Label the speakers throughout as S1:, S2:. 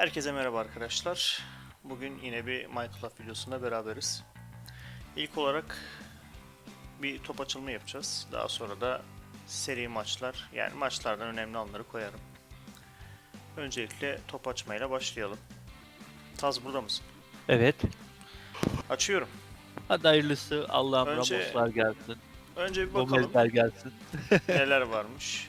S1: Herkese merhaba arkadaşlar. Bugün yine bir Minecraft videosunda beraberiz. İlk olarak bir top açılımı yapacağız. Daha sonra da seri maçlar, yani maçlardan önemli anları koyarım. Öncelikle top açmayla başlayalım. Taz burada mısın?
S2: Evet.
S1: Açıyorum.
S2: Hadi hayırlısı. Allah'ım
S1: Önce-
S2: Ramoslar gelsin.
S1: Önce bir bakalım
S2: Gomezler gelsin.
S1: neler varmış.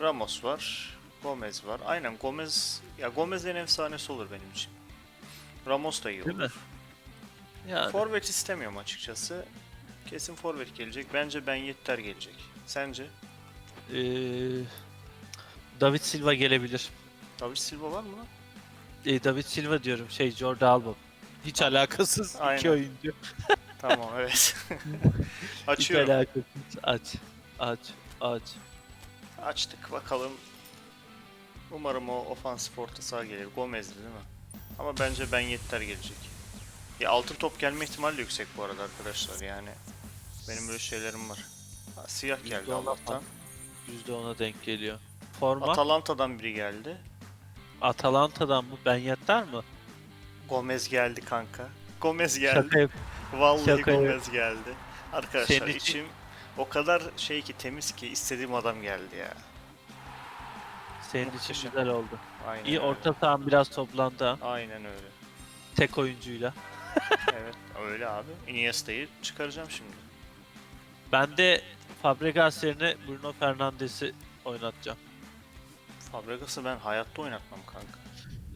S1: Ramos var. Gomez var. Aynen Gomez, ya Gomez en efsanesi olur benim için. Ramos da iyi
S2: Değil
S1: olur.
S2: mi? Yani
S1: Forvet istemiyorum açıkçası. Kesin forvet gelecek. Bence Ben Yetter gelecek. Sence?
S2: eee, David Silva gelebilir.
S1: David Silva var mı lan?
S2: Eee, David Silva diyorum. Şey Jordi Alba. Hiç alakasız
S1: Aynen.
S2: iki oyuncu.
S1: Tamam evet.
S2: Hiç
S1: Açıyorum.
S2: alakasız. Aç. Aç. Aç.
S1: Açtık bakalım. Umarım o ofansif orta saha gelir. Gomez'di değil mi? Ama bence Ben Yetter gelecek. Ya altın top gelme ihtimali yüksek bu arada arkadaşlar yani. Benim böyle şeylerim var. Ha, siyah geldi
S2: %10'a
S1: Allah'tan.
S2: %10'a denk geliyor. Forma
S1: Atalanta'dan biri geldi.
S2: Atalanta'dan mı? Ben yatar mı?
S1: Gomez geldi kanka. Gomez geldi.
S2: Şaka yap.
S1: Vallahi
S2: Şaka
S1: Gomez geldi. Arkadaşlar
S2: Senin için-
S1: içim o kadar şey ki temiz ki istediğim adam geldi ya.
S2: Senin için
S1: Muhteşem.
S2: güzel oldu.
S1: Aynen
S2: İyi
S1: öyle.
S2: orta sahan biraz toplandı ha.
S1: Aynen öyle.
S2: Tek oyuncuyla.
S1: Evet öyle abi. Iniesta'yı çıkaracağım şimdi.
S2: Ben de Fabregas yerine Bruno Fernandes'i oynatacağım.
S1: Fabregas'ı ben hayatta oynatmam kanka.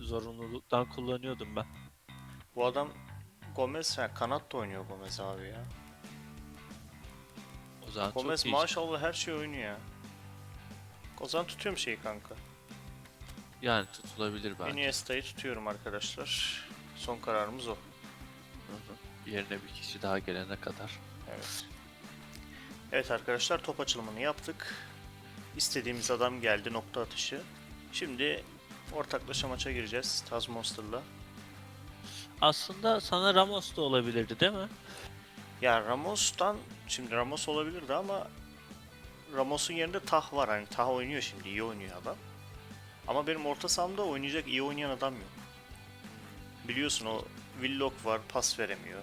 S2: Zorunluluktan kullanıyordum ben.
S1: Bu adam Gomez ha, kanat da oynuyor Gomez abi ya.
S2: O zaman
S1: Gomez
S2: çok iyi.
S1: maşallah her şey oynuyor ya. O zaman tutuyorum şeyi kanka.
S2: Yani tutulabilir bence.
S1: Iniesta'yı tutuyorum arkadaşlar. Son kararımız o.
S2: Hı hı. Yerine bir kişi daha gelene kadar.
S1: Evet. Evet arkadaşlar top açılımını yaptık. İstediğimiz adam geldi nokta atışı. Şimdi ortaklaşa maça gireceğiz Taz Monster'la.
S2: Aslında sana Ramos da olabilirdi değil mi?
S1: Ya Ramos'tan şimdi Ramos olabilirdi ama Ramos'un yerinde Tah var. Hani Tah oynuyor şimdi iyi oynuyor adam. Ama benim orta sahamda oynayacak iyi oynayan adam yok. Biliyorsun o Willock var pas veremiyor.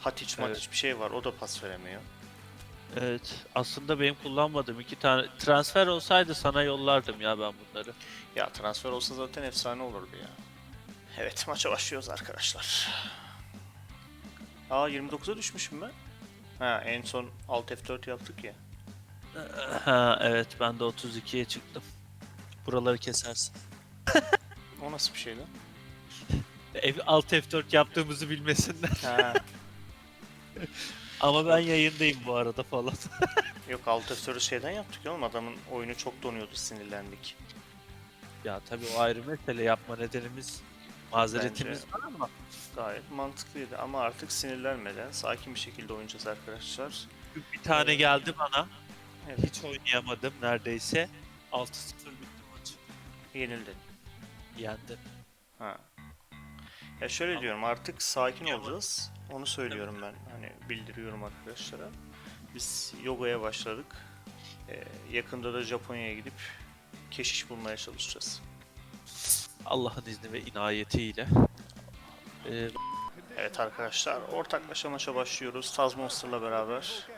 S1: Hatic
S2: Evet.
S1: Matic bir şey var o da pas veremiyor.
S2: Evet. Aslında benim kullanmadığım iki tane transfer olsaydı sana yollardım ya ben bunları.
S1: Ya transfer olsa zaten efsane olurdu ya. Evet maça başlıyoruz arkadaşlar. Aa 29'a düşmüşüm ben. Ha en son Alt F4 yaptık ya.
S2: Ha evet ben de 32'ye çıktım. Buraları kesersin.
S1: O nasıl bir şey lan?
S2: Ev, alt F4 yaptığımızı bilmesinler.
S1: Ha.
S2: Ama ben yayındayım bu arada falan.
S1: Yok Alt F4'ü şeyden yaptık ya oğlum adamın oyunu çok donuyordu sinirlendik.
S2: ya tabii o ayrı mesele yapma nedenimiz mazeretimiz
S1: Bence-
S2: var ama
S1: Gayet mantıklıydı ama artık sinirlenmeden sakin bir şekilde oynayacağız arkadaşlar.
S2: bir tane geldi bana.
S1: Evet.
S2: Hiç oynayamadım neredeyse. 6-0 bitti maç.
S1: Yenildin.
S2: Yendim.
S1: Ha. Ya şöyle diyorum artık sakin olacağız. Onu söylüyorum ben. Hani bildiriyorum arkadaşlara. Biz yogaya başladık. Ee, yakında da Japonya'ya gidip keşiş bulmaya çalışacağız.
S2: Allah'ın izni ve inayetiyle. Ee,
S1: Evet arkadaşlar ortaklaşa maça başlıyoruz. Taz Monster'la beraber.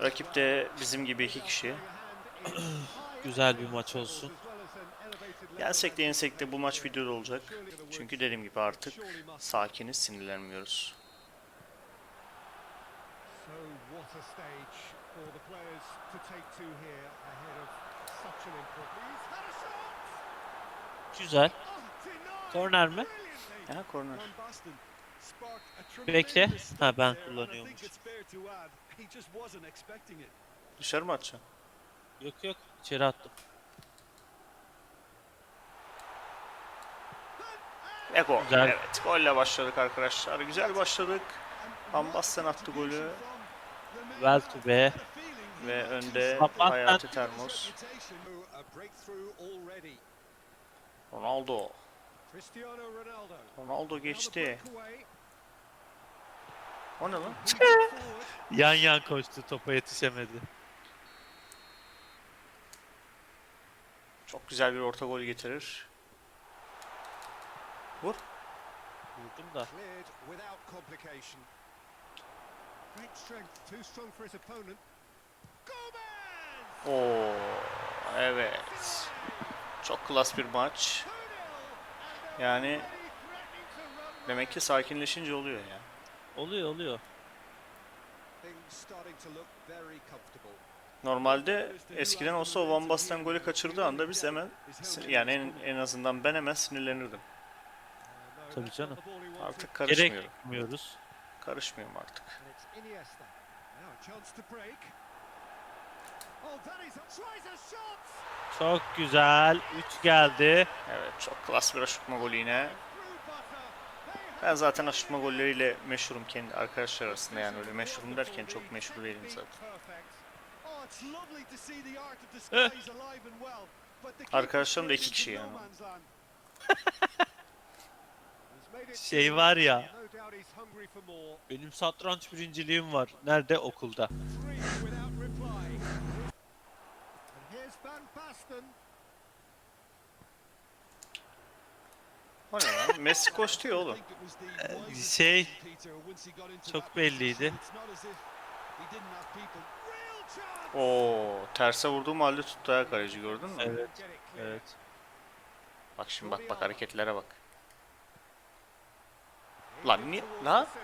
S1: Rakip de bizim gibi iki kişi.
S2: güzel bir maç olsun.
S1: Yensek de yensek de bu maç videoda olacak. Çünkü dediğim gibi artık sakiniz sinirlenmiyoruz.
S2: Güzel. Korner mi?
S1: Ha korner.
S2: Bekle. Ha, ben
S3: it.
S1: Dışarı mı atacaksın?
S2: Yok yok içeri attım.
S1: Ve gol.
S2: Güzel.
S1: Evet golle başladık arkadaşlar. Güzel başladık. Van Basten attı golü.
S2: Well to be.
S1: Ve önde
S2: Basten-
S1: Hayati Termos. Ronaldo.
S3: Cristiano Ronaldo.
S1: Ronaldo geçti. O ne lan?
S2: Yan yan koştu topa yetişemedi.
S1: Çok güzel bir orta gol getirir. Vur.
S2: Vurdum da.
S3: Cleared without complication. Great strength, too strong for his opponent. Gomez!
S1: Oo, evet. Çok klas bir maç.
S3: 2-0
S1: Yani demek ki sakinleşince oluyor ya.
S2: Oluyor oluyor.
S3: Things starting to look very comfortable.
S1: Normalde eskiden olsa o Van Basten golü kaçırdığı anda biz hemen yani en, en azından ben hemen sinirlenirdim.
S2: Tabii canım.
S1: Artık karışmıyorum.
S2: Gerekmiyoruz.
S1: Karışmıyorum artık.
S2: Çok güzel. 3 geldi.
S1: Evet çok klas bir aşırtma golü yine. Ben zaten aşırtma golleriyle meşhurum kendi arkadaşlar arasında yani öyle meşhurum derken çok meşhur değilim zaten. Arkadaşlarım da iki kişi yani.
S3: no man's land. He's made it
S2: Şey var ya. Benim satranç birinciliğim var. Nerede? Okulda.
S1: O ne lan? Messi koştu ya oğlum.
S2: Şey çok belliydi.
S1: Oo, terse vurduğum halde tuttu ha kaleci gördün mü?
S2: Evet. Evet.
S1: Bak şimdi bak bak hareketlere bak. Lan
S3: it
S1: ni-
S3: towards
S1: lan?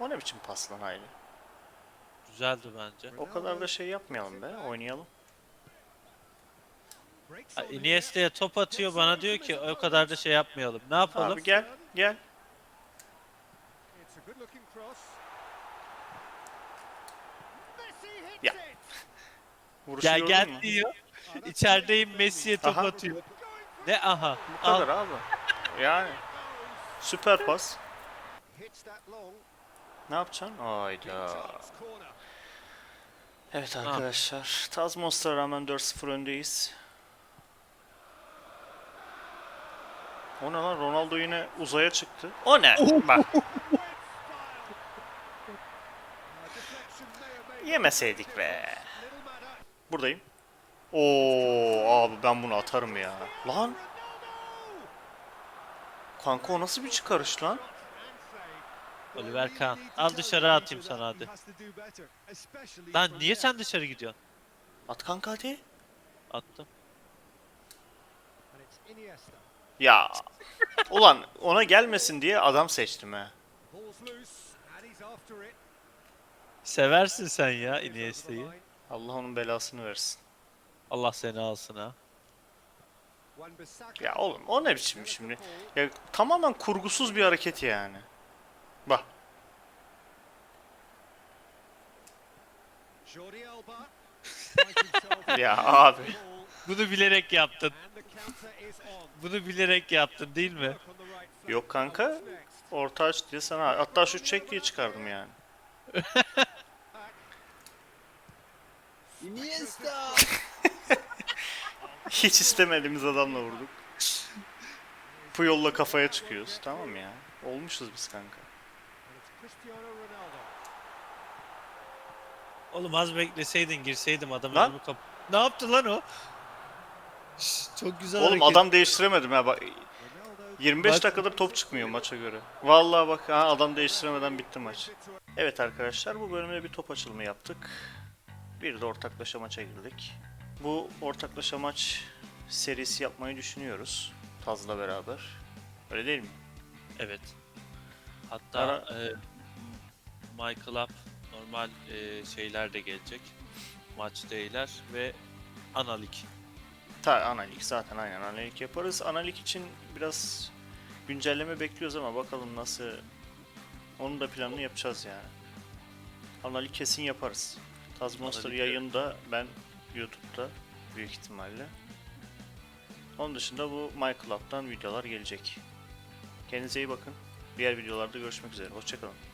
S1: O ne biçim pas lan Hayri?
S2: Güzeldi bence.
S1: O kadar da şey yapmayalım be, oynayalım.
S2: Ha. Iniesta'ya top atıyor bana diyor ki o kadar da şey yapmayalım. Ne yapalım?
S1: Abi gel, gel. Vuruşu
S2: Gel
S1: gördün
S2: gel
S1: mü?
S2: diyor. İçerideyim Messi'ye top
S1: Aha.
S2: atıyor. Ne aha?
S1: Bu
S2: Al.
S1: kadar abi. Yani süper pas. Ne yapacaksın?
S3: Corner.
S1: Evet arkadaşlar, Taz Monster'a rağmen 4-0 öndeyiz. O ne lan? Ronaldo yine uzaya çıktı. O ne? Bak, yemeseydik be. Buradayım. Oo abi ben bunu atarım ya. Lan kanka o nasıl bir çıkarış lan?
S2: Oliver Kahn. Al dışarı atayım sana hadi. Lan niye sen dışarı gidiyorsun?
S1: At kanka hadi.
S2: Attım.
S1: Ya ulan ona gelmesin diye adam seçtim
S3: it.
S2: Seversin sen ya Iniesta'yı.
S1: Allah onun belasını versin.
S2: Allah seni alsın ha.
S1: Ya oğlum o ne biçim şimdi? Ya tamamen kurgusuz bir hareket yani. Bak Ya abi.
S2: Bunu bilerek yaptın. Bunu bilerek yaptın değil mi?
S1: Yok kanka. Orta aç diye sana hatta şu çek diye çıkardım yani. Hiç istemediğimiz adamla vurduk. Puyol'la kafaya çıkıyoruz. Tamam ya. Olmuşuz biz kanka.
S2: Oğlum az bekleseydin girseydim adam
S1: Lan.
S2: önümü kap... Ne yaptı lan o? Çok güzel
S1: Oğlum
S2: hareket.
S1: adam değiştiremedim ha bak.
S3: Ronaldo
S1: 25
S2: Bak.
S1: dakikadır top çıkmıyor maça göre. Vallahi bak ha adam değiştiremeden bitti maç. Evet arkadaşlar bu bölümde bir top açılımı yaptık. Bir de ortaklaşa maça girdik. Bu ortaklaşa maç serisi yapmayı düşünüyoruz. Taz'la beraber. Öyle değil mi?
S2: Evet. Hatta
S1: Ara-
S2: e, Michael Up normal e, şeyler de gelecek. Maç değiller ve analik.
S1: Ta analik zaten aynen analik yaparız. Analik için biraz güncelleme bekliyoruz ama bakalım nasıl onun da planını yapacağız yani. Analik kesin yaparız. Taz Monster
S2: Analik,
S1: yayında ben YouTube'da büyük ihtimalle. Onun dışında bu My Club'dan videolar gelecek. Kendinize iyi bakın. Diğer videolarda görüşmek üzere. Hoşçakalın.